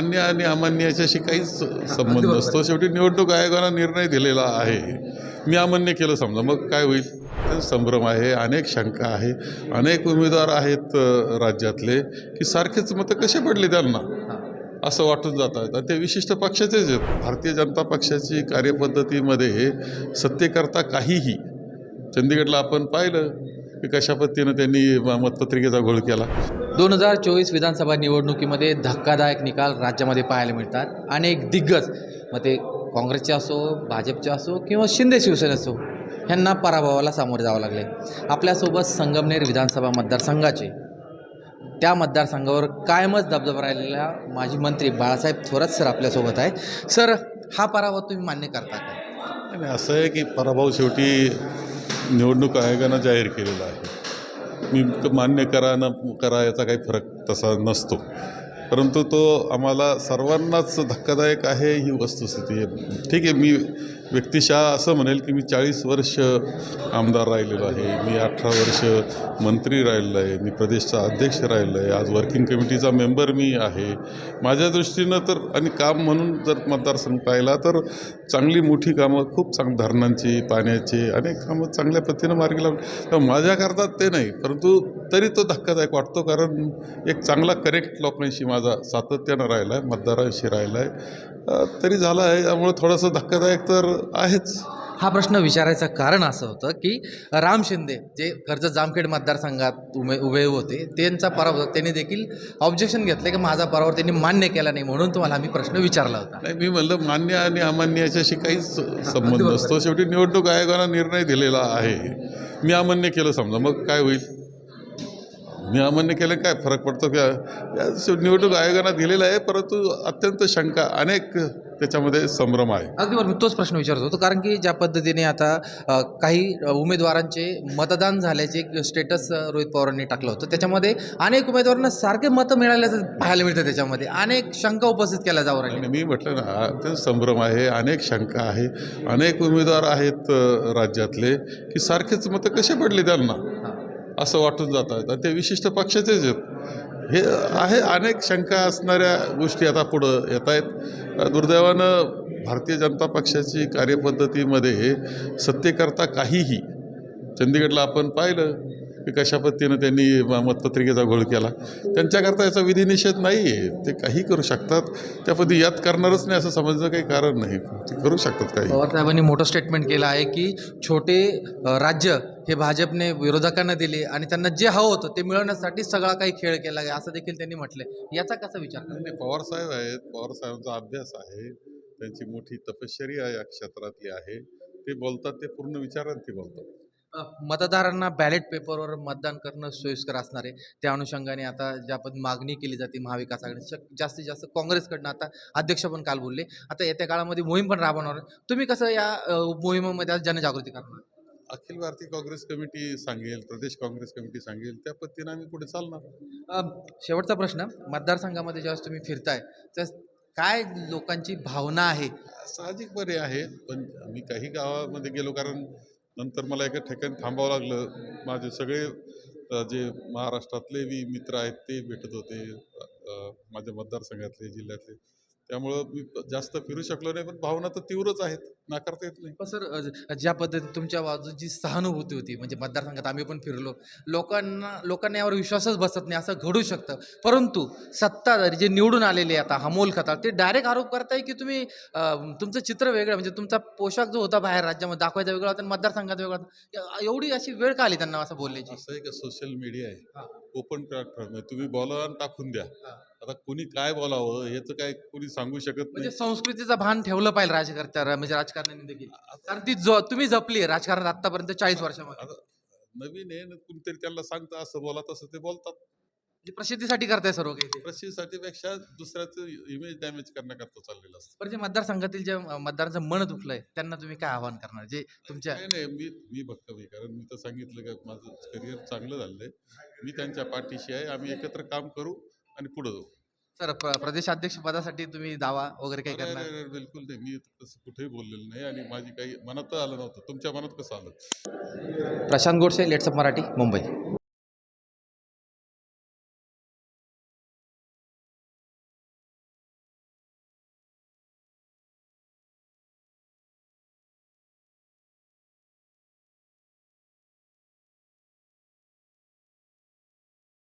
मान्य आणि अमान्य याच्याशी काहीच संबंध नसतो. शेवटी निवडणूक आयोगानं निर्णय दिलेला आहे. मी अमान्य केलं समजा. मग काय होईल? संभ्रम आहे अनेक शंका आहे. अनेक उमेदवार आहेत राज्यातले की सारखेच मतं कसे पडले त्यांना? असं वाटून जात आहेत आणि ते विशिष्ट पक्षाचेच आहेत. भारतीय जनता पक्षाची कार्यपद्धतीमध्ये सत्तेकरता काहीही चंदीगडला आपण पाहिलं की कशा पद्धतीनं त्यांनी मतपत्रिकेचा घोळ केला. दोन हजार चोवीस विधानसभा निवडणुकीमध्ये धक्कादायक निकाल राज्यामध्ये पाहायला मिळतात अनेक दिग्गज मग ते काँग्रेसचे असो भाजपचे असो किंवा शिंदे शिवसेना असो ह्यांना पराभवाला सामोरे जावं लागले. आपल्यासोबत संगमनेर विधानसभा मतदारसंघाचे. त्या मतदारसंघावर कायमच दबदबा राहिलेला माजी मंत्री बाळासाहेब थोरात सर आपल्यासोबत आहे सर हा पराभव तुम्ही मान्य करता का? असं आहे की पराभव शेवटी निवडणूक आयोगानं जाहीर केलेला आहे. मी मान्य करा न करा याचा काही फरक तसा नसतो. परंतु तो आम्हाला सर्वांनाच धक्कादायक आहे ही वस्तुस्थिती. आहे ठीक आहे मी व्यक्तिशः असं म्हणेल की मी चाळीस वर्ष आमदार राहिलेलो आहे मी अठरा वर्ष मंत्री राहिलेलो आहे मी प्रदेशचा अध्यक्ष राहिलो आहे आज वर्किंग कमिटीचा मेंबर मी आहे. माझ्या दृष्टीनं तर आणि काम म्हणून जर मतदारसंघ पाहिला तर चांगली मोठी कामं खूप चांग धरणांची पाण्याची अनेक कामं चांगल्या पद्धतीनं मार्गी लावली. तर माझ्याकरता ते नाही परंतु तरी तो धक्कादायक वाटतो कारण एक चांगला करेक्ट लोकांशी माझा सातत्यानं राहिला आहे मतदारांशी राहिला आहे तरी झाला आहे त्यामुळे थोडंसं धक्कादायक तर आहेच. हा प्रश्न विचारायचं कारण असं होतं की राम शिंदे जे कर्जत जामखेड मतदारसंघात उमे उभे होते त्यांचा पराभव त्यांनी देखील ऑब्जेक्शन घेतलं की माझा पराभव त्यांनी मान्य केला नाही म्हणून तुम्हाला आम्ही प्रश्न विचारला होता. नाही मी म्हणलं मान्य आणि अमान्य याच्याशी काहीच संबंध नसतो. शेवटी निवडणूक आयोगानं निर्णय दिलेला आहे. मी अमान्य केलं समजा मग काय होईल? मी अमान्य केलं काय? फरक पडतो का? निवडणूक आयोगानं दिलेला आहे परंतु अत्यंत शंका अनेक त्याच्यामध्ये संभ्रम आहे. अगदी बरोबर. मी तोच प्रश्न विचारत होतो कारण की ज्या पद्धतीने आता काही उमेदवारांचे मतदान झाल्याचे स्टेटस रोहित पवारांनी टाकलं होतं. त्याच्यामध्ये अनेक उमेदवारांना सारखे मतं मिळाल्याचं पाहायला मिळतं त्याच्यामध्ये. अनेक शंका उपस्थित केल्या जाऊ राहिल्या आणि मी म्हटलं ना हा ते संभ्रम आहे अनेक शंका आहे. अनेक उमेदवार आहेत राज्यातले की सारखेच मतं कसे पडले त्यांना? असं वाटून जात आहेत. आणि ते विशिष्ट पक्षाचेच आहेत. हे आहे अनेक शंका असणाऱ्या गोष्टी आता पुढं येत आहेत. दुर्दैवानं भारतीय जनता पक्षाची कार्यपद्धतीमध्ये सत्तेकरता काहीही चंदीगडला आपण पाहिलं. की कशा पद्धतीनं त्यांनी मतपत्रिकेचा घोळ केला. त्यांच्याकरता याचा विधिनिषेध नाही आहे ते काही करू शकतात. त्या पद्धती यात करणारच नाही असं समजणं काही कारण नाही. ते करू शकतात काही. पवार साहेबांनी मोठं स्टेटमेंट केलं आहे की छोटे राज्य हे भाजपने विरोधकांना दिले आणि त्यांना जे हवं होतं ते मिळवण्यासाठी सगळा काही खेळ केला आहे असं देखील त्यांनी म्हटलंय. याचा कसा विचार नाही पवार साहेब आहेत. पवार साहेबांचा अभ्यास आहे. त्यांची मोठी तपश्चर्या या क्षेत्रातली आहे. ते बोलतात ते पूर्ण विचारात ते बोलतात. मतदारांना बॅलेट पेपरवर मतदान करणं सोयीस्कर असणार आहे. त्या अनुषंगाने आता ज्या पण मागणी केली जाते महाविकास आघाडी शक- जास्तीत जास्त काँग्रेसकडनं आता अध्यक्ष पण काल बोलले. आता येत्या काळामध्ये मोहीम पण राबवणार. तुम्ही कसं या मोहिमेमध्ये आज जनजागृती करणार? अखिल भारतीय काँग्रेस कमिटी सांगेल प्रदेश काँग्रेस कमिटी सांगेल त्या पद्धतीनं आम्ही पुढे चालणार. शेवटचा प्रश्न. मतदारसंघामध्ये ज्यावेळेस तुम्ही फिरताय त्यावेळेस काय लोकांची भावना आहे? साहजिकपणे आहे पण मी काही गावामध्ये गेलो कारण नंतर मला एका ठिकाणी थांबावं लागलं. माझे सगळे जे महाराष्ट्रातले बी मित्र आहेत ते भेटत होते माझ्या मतदारसंघातले जिल्ह्यातले. त्यामुळं मी जास्त फिरू शकलो नाही पण भावना तर तीव्रच आहेत. नाकारता येत नाही. पण सर ज्या पद्धतीने तुमच्या बाजूची सहानुभूती होती म्हणजे मतदारसंघात आम्ही पण फिरलो लोकांना लोकांना यावर विश्वासच बसत नाही असं घडू शकतं. परंतु सत्ताधारी जे निवडून आलेले आता हमोल खताळ ते डायरेक्ट आरोप करताय की तुम्ही तुमचं चित्र वेगळं म्हणजे तुमचा पोशाख जो होता बाहेर राज्यामध्ये दाखवायचा वेगळा होता आणि मतदारसंघात वेगळा होता एवढी अशी वेळ का आली त्यांना असं बोलण्याची? असं आहे का? Social media. आहे. ओपन प्लॅटफॉर्म आहे. तुम्ही बोला आणि टाकून द्या. आता कुणी काय बोलावं याचं काय कुणी सांगू शकत म्हणजे नाही. संस्कृतीचं भान ठेवलं पाहिजे राजकर्त्या म्हणजे राजकारण्यांनी देखील. कारण ती जो तुम्ही जपली आहे राजकारणात आतापर्यंत चाळीस वर्षामध्ये. आता नवीन आहे न कुणीतरी त्यांना सांगतं असं बोला तसं ते बोलतात. म्हणजे प्रसिद्धीसाठी करताय सर्व काही ते. प्रसिद्धीसाठी पेक्षा दुसऱ्याचं इमेज डॅमेज करण्याकरता चाललेलं असतं. पण जे मतदारसंघातील जे मतदारांचं मन दुखलंय त्यांना तुम्ही काय आवाहन करणार? जे तुमच्या नाही नाही मी मी बघतो मी कारण मी तर सांगितलं का माझं करिअर चांगलं झालंय. मी त्यांच्या पाठीशी आहे आम्ही एकत्र काम करू. आणि पुढे जाऊ. सर प्र- प्रदेशाध्यक्ष पदासाठी तुम्ही दावा वगैरे काही करणार? बिलकुल नाही. मी तसं कुठेही बोललेलं नाही आणि माझी काही मनात आलं नव्हतं. तुमच्या मनात कसं आलं? प्रशांत गोडसे लेट्सअप मराठी मुंबई.